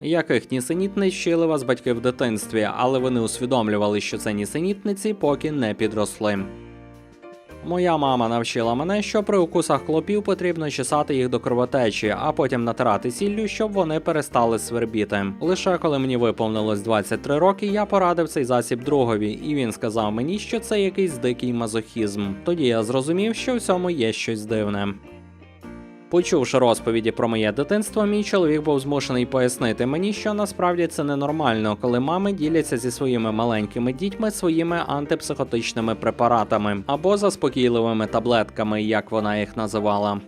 Яких нісенітниць вчили вас батьки в дитинстві, але вони усвідомлювали, що це нісенітниці, поки не підросли. Моя мама навчила мене, що при укусах клопів потрібно чесати їх до кровотечі, а потім натирати сіллю, щоб вони перестали свербіти. Лише коли мені виповнилось 23 роки, я порадив цей засіб другові, і він сказав мені, що це якийсь дикий мазохізм. Тоді я зрозумів, що в цьому є щось дивне. Почувши розповіді про моє дитинство, мій чоловік був змушений пояснити мені, що насправді це ненормально, коли мами діляться зі своїми маленькими дітьми своїми антипсихотичними препаратами або заспокійливими таблетками, як вона їх називала.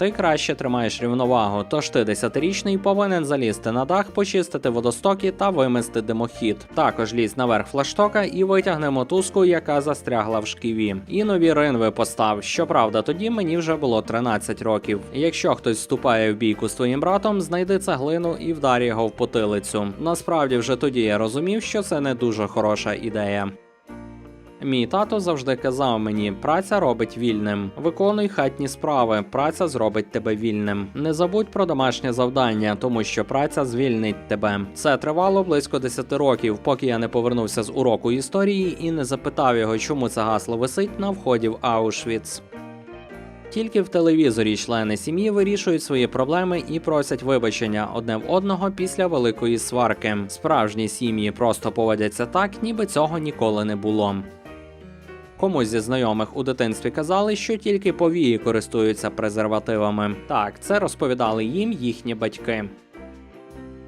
Ти краще тримаєш рівновагу, тож ти десятирічний повинен залізти на дах, почистити водостоки та вимести димохід. Також лізь наверх флаштока і витягни мотузку, яка застрягла в шківі. І нові ринви постав. Щоправда, тоді мені вже було 13 років. Якщо хтось вступає в бійку з твоїм братом, знайди цеглину і вдар його в потилицю. Насправді вже тоді я розумів, що це не дуже хороша ідея. Мій тато завжди казав мені: праця робить вільним. Виконуй хатні справи, праця зробить тебе вільним. Не забудь про домашнє завдання, тому що праця звільнить тебе. Це тривало близько 10 років, поки я не повернувся з уроку історії і не запитав його, чому це гасло висить на вході в Аушвіц. Тільки в телевізорі члени сім'ї вирішують свої проблеми і просять вибачення одне в одного після великої сварки. Справжні сім'ї просто поводяться так, ніби цього ніколи не було. Комусь зі знайомих у дитинстві казали, що тільки повії користуються презервативами. Так, це розповідали їм їхні батьки.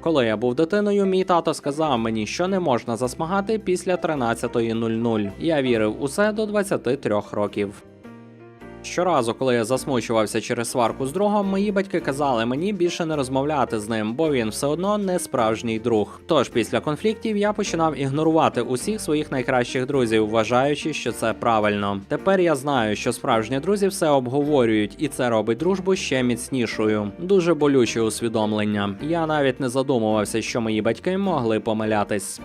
Коли я був дитиною, мій тато сказав мені, що не можна засмагати після 13.00. Я вірив усе до 23 років. Щоразу, коли я засмучувався через сварку з другом, мої батьки казали мені більше не розмовляти з ним, бо він все одно не справжній друг. Тож після конфліктів я починав ігнорувати усіх своїх найкращих друзів, вважаючи, що це правильно. Тепер я знаю, що справжні друзі все обговорюють, і це робить дружбу ще міцнішою. Дуже болюче усвідомлення. Я навіть не задумувався, що мої батьки могли помилятись.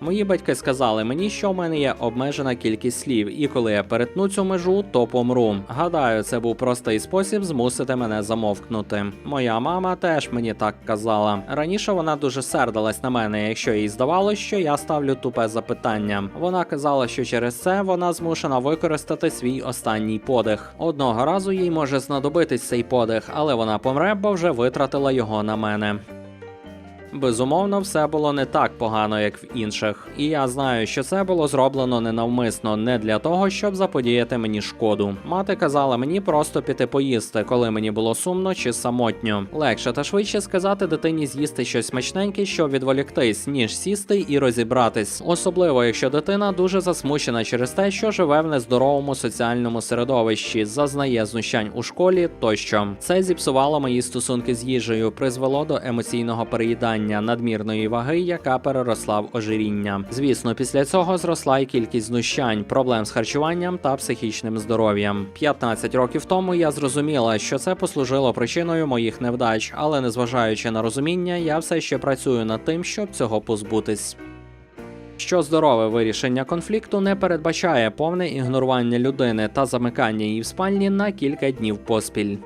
Мої батьки сказали мені, що в мене є обмежена кількість слів, і коли я перетну цю межу, то помру. Гадаю, це був простий спосіб змусити мене замовкнути. Моя мама теж мені так казала. Раніше вона дуже сердилась на мене, якщо їй здавалось, що я ставлю тупе запитання. Вона казала, що через це вона змушена використати свій останній подих. Одного разу їй може знадобитись цей подих, але вона помре, бо вже витратила його на мене. Безумовно, все було не так погано, як в інших, і я знаю, що це було зроблено ненавмисно, не для того, щоб заподіяти мені шкоду. Мати казала мені просто піти поїсти, коли мені було сумно чи самотньо. Легше та швидше сказати дитині з'їсти щось смачненьке, щоб відволіктись, ніж сісти і розібратись. Особливо, якщо дитина дуже засмучена через те, що живе в нездоровому соціальному середовищі, зазнає знущань у школі тощо. Це зіпсувало мої стосунки з їжею, призвело до емоційного переїдання надмірної ваги, яка переросла в ожиріння. Звісно, після цього зросла й кількість знущань, проблем з харчуванням та психічним здоров'ям. 15 років тому я зрозуміла, що це послужило причиною моїх невдач, але незважаючи на розуміння, я все ще працюю над тим, щоб цього позбутись. Що здорове вирішення конфлікту не передбачає повне ігнорування людини та замикання її в спальні на кілька днів поспіль.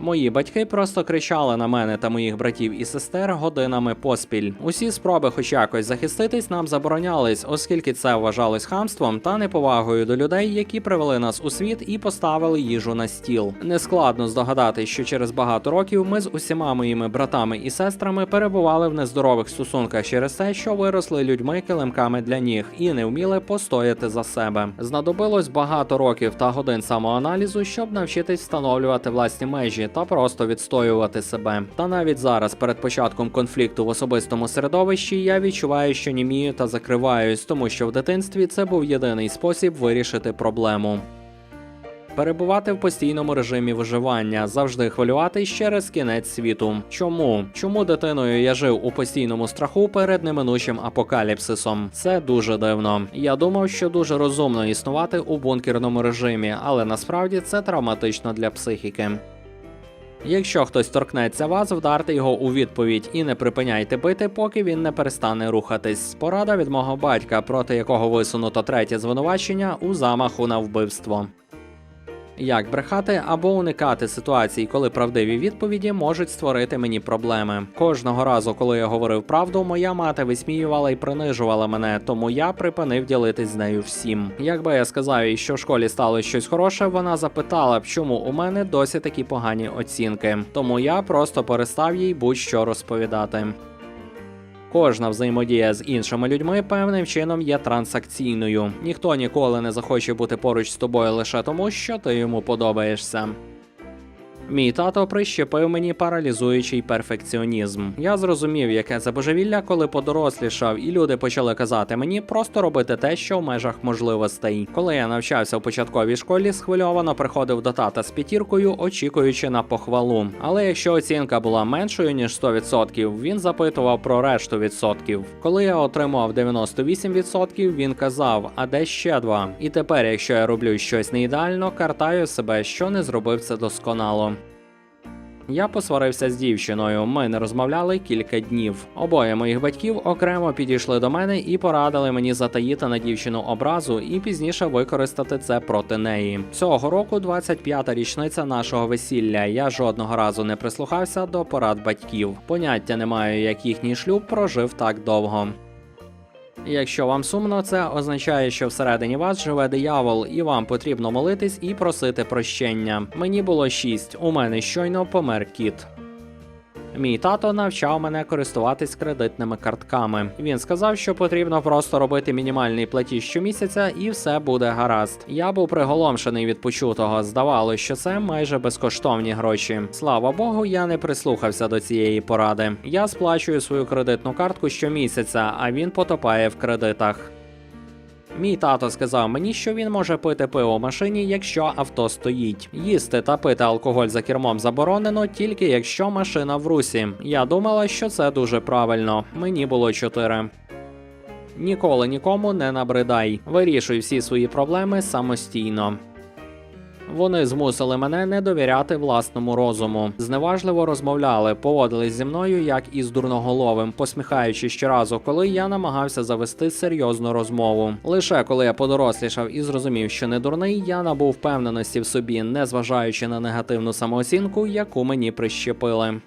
Мої батьки просто кричали на мене та моїх братів і сестер годинами поспіль. Усі спроби, хоч якось захиститись, нам заборонялись, оскільки це вважалось хамством та неповагою до людей, які привели нас у світ і поставили їжу на стіл. Нескладно здогадатись, що через багато років ми з усіма моїми братами і сестрами перебували в нездорових стосунках через те, що виросли людьми килимками для ніг і не вміли постояти за себе. Знадобилось багато років та годин самоаналізу, щоб навчитись встановлювати власні межі та просто відстоювати себе. Та навіть зараз, перед початком конфлікту в особистому середовищі, я відчуваю, що німію та закриваюсь, тому що в дитинстві це був єдиний спосіб вирішити проблему. Перебувати в постійному режимі виживання, завжди хвилюватись через кінець світу. Чому? Чому дитиною я жив у постійному страху перед неминучим апокаліпсисом? Це дуже дивно. Я думав, що дуже розумно існувати у бункерному режимі, але насправді це травматично для психіки. Якщо хтось торкнеться вас, вдарте його у відповідь і не припиняйте бити, поки він не перестане рухатись. Порада від мого батька, проти якого висунуто третє звинувачення у замаху на вбивство. Як брехати або уникати ситуацій, коли правдиві відповіді можуть створити мені проблеми. Кожного разу, коли я говорив правду, моя мати висміювала і принижувала мене, тому я припинив ділитись з нею всім. Якби я сказав їй, що в школі стало щось хороше, вона запитала б, чому у мене досі такі погані оцінки. Тому я просто перестав їй будь-що розповідати. Кожна взаємодія з іншими людьми певним чином є трансакційною. Ніхто ніколи не захоче бути поруч з тобою лише тому, що ти йому подобаєшся. Мій тато прищепив мені паралізуючий перфекціонізм. Я зрозумів, яке це божевілля, коли подорослішав, і люди почали казати мені просто робити те, що в межах можливостей. Коли я навчався в початковій школі, схвильовано приходив до тата з п'ятіркою, очікуючи на похвалу. Але якщо оцінка була меншою ніж 100%, він запитував про решту відсотків. Коли я отримав 98%, він казав: а де ще два? І тепер, якщо я роблю щось не ідеально, картаю себе, що не зробив це досконало. Я посварився з дівчиною. Ми не розмовляли кілька днів. Обоє моїх батьків окремо підійшли до мене і порадили мені затаїти на дівчину образу і пізніше використати це проти неї. Цього року 25-та річниця нашого весілля. Я жодного разу не прислухався до порад батьків. Поняття не маю, як їхній шлюб прожив так довго. Якщо вам сумно, це означає, що всередині вас живе диявол, і вам потрібно молитись і просити прощення. Мені було шість. У мене щойно помер кіт. Мій тато навчав мене користуватись кредитними картками. Він сказав, що потрібно просто робити мінімальний платіж щомісяця, і все буде гаразд. Я був приголомшений від почутого. Здавалося, що це майже безкоштовні гроші. Слава Богу, я не прислухався до цієї поради. Я сплачую свою кредитну картку щомісяця, а він потопає в кредитах. Мій тато сказав мені, що він може пити пиво в машині, якщо авто стоїть. Їсти та пити алкоголь за кермом заборонено тільки якщо машина в русі. Я думала, що це дуже правильно. Мені було чотири. Ніколи нікому не набридай. Вирішуй всі свої проблеми самостійно. Вони змусили мене не довіряти власному розуму. Зневажливо розмовляли, поводились зі мною як із дурноголовим, посміхаючи щоразу, коли я намагався завести серйозну розмову. Лише коли я подорослішав і зрозумів, що не дурний, я набув впевненості в собі, незважаючи на негативну самооцінку, яку мені прищепили.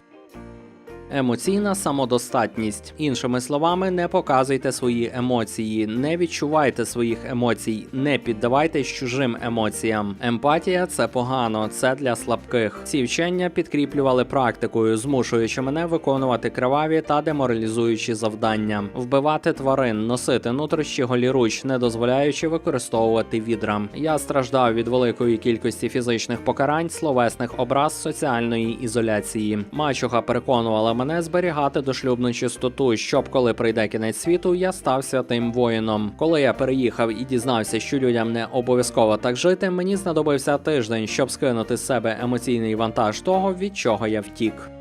Емоційна самодостатність. Іншими словами, не показуйте свої емоції, не відчувайте своїх емоцій, не піддавайтесь чужим емоціям. Емпатія це погано, це для слабких. Ці вчення підкріплювали практикою, змушуючи мене виконувати криваві та деморалізуючі завдання, вбивати тварин, носити нутрощі голіруч, не дозволяючи використовувати відра. Я страждав від великої кількості фізичних покарань, словесних образ соціальної ізоляції. Мачуха переконувала мене зберігати дошлюбну чистоту, щоб коли прийде кінець світу, я став святим воїном. Коли я переїхав і дізнався, що людям не обов'язково так жити, мені знадобився тиждень, щоб скинути з себе емоційний вантаж того, від чого я втік.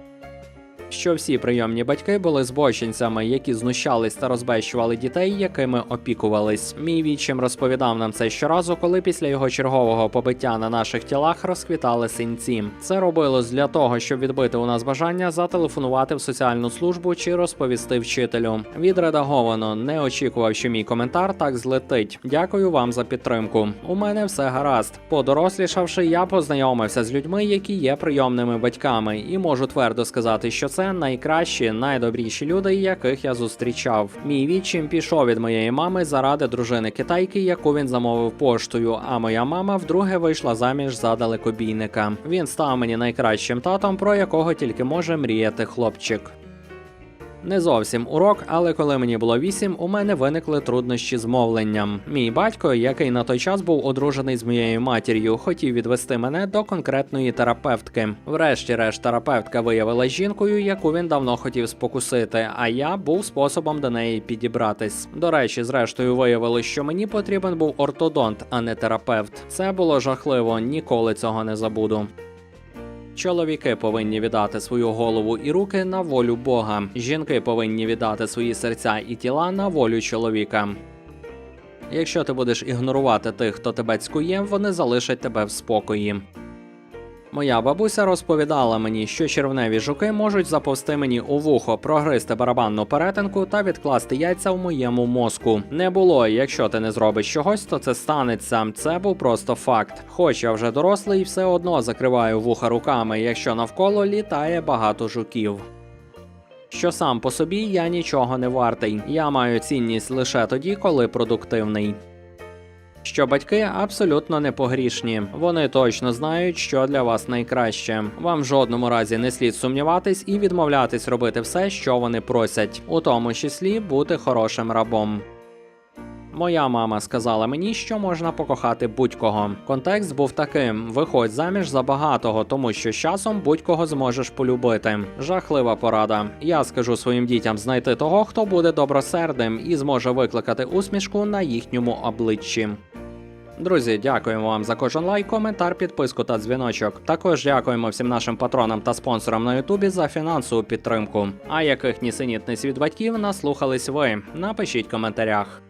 Що всі прийомні батьки були збочинцями, які знущались та розбещували дітей, якими опікувались. Мій відчим розповідав нам це щоразу, коли після його чергового побиття на наших тілах розквітали синці. Це робилось для того, щоб відбити у нас бажання зателефонувати в соціальну службу чи розповісти вчителю. Відредаговано не очікував, що мій коментар так злетить. Дякую вам за підтримку. У мене все гаразд. Подорослішавши, я познайомився з людьми, які є прийомними батьками, і можу твердо сказати, що це найкращі, найдобріші люди, яких я зустрічав. Мій відчим пішов від моєї мами заради дружини китайки, яку він замовив поштою. А моя мама вдруге вийшла заміж за далекобійника. Він став мені найкращим татом, про якого тільки може мріяти хлопчик. Не зовсім урок, але коли мені було вісім, у мене виникли труднощі з мовленням. Мій батько, який на той час був одружений з моєю матір'ю, хотів відвести мене до конкретної терапевтки. Врешті-решт, терапевтка виявила жінкою, яку він давно хотів спокусити, а я був способом до неї підібратись. До речі, зрештою виявилось, що мені потрібен був ортодонт, а не терапевт. Це було жахливо, ніколи цього не забуду. Чоловіки повинні віддати свою голову і руки на волю Бога. Жінки повинні віддати свої серця і тіла на волю чоловіка. Якщо ти будеш ігнорувати тих, хто тебе цькує, вони залишать тебе в спокої. Моя бабуся розповідала мені, що червневі жуки можуть заповзти мені у вухо, прогризти барабанну перетинку та відкласти яйця в моєму мозку. Не було, якщо ти не зробиш чогось, то це станеться. Це був просто факт. Хоч я вже дорослий, все одно закриваю вуха руками, якщо навколо літає багато жуків. Що сам по собі я нічого не вартий. Я маю цінність лише тоді, коли продуктивний. Що батьки абсолютно не погрішні. Вони точно знають, що для вас найкраще. Вам в жодному разі не слід сумніватись і відмовлятись робити все, що вони просять, у тому числі бути хорошим рабом. Моя мама сказала мені, що можна покохати будь-кого. Контекст був таким: виходь заміж за багатого, тому що з часом будь-кого зможеш полюбити. Жахлива порада. Я скажу своїм дітям знайти того, хто буде добросердим і зможе викликати усмішку на їхньому обличчі. Друзі, дякуємо вам за кожен лайк, коментар, підписку та дзвіночок. Також дякуємо всім нашим патронам та спонсорам на Ютубі за фінансову підтримку. А яких нісенітниць від батьків наслухались ви? Напишіть в коментарях.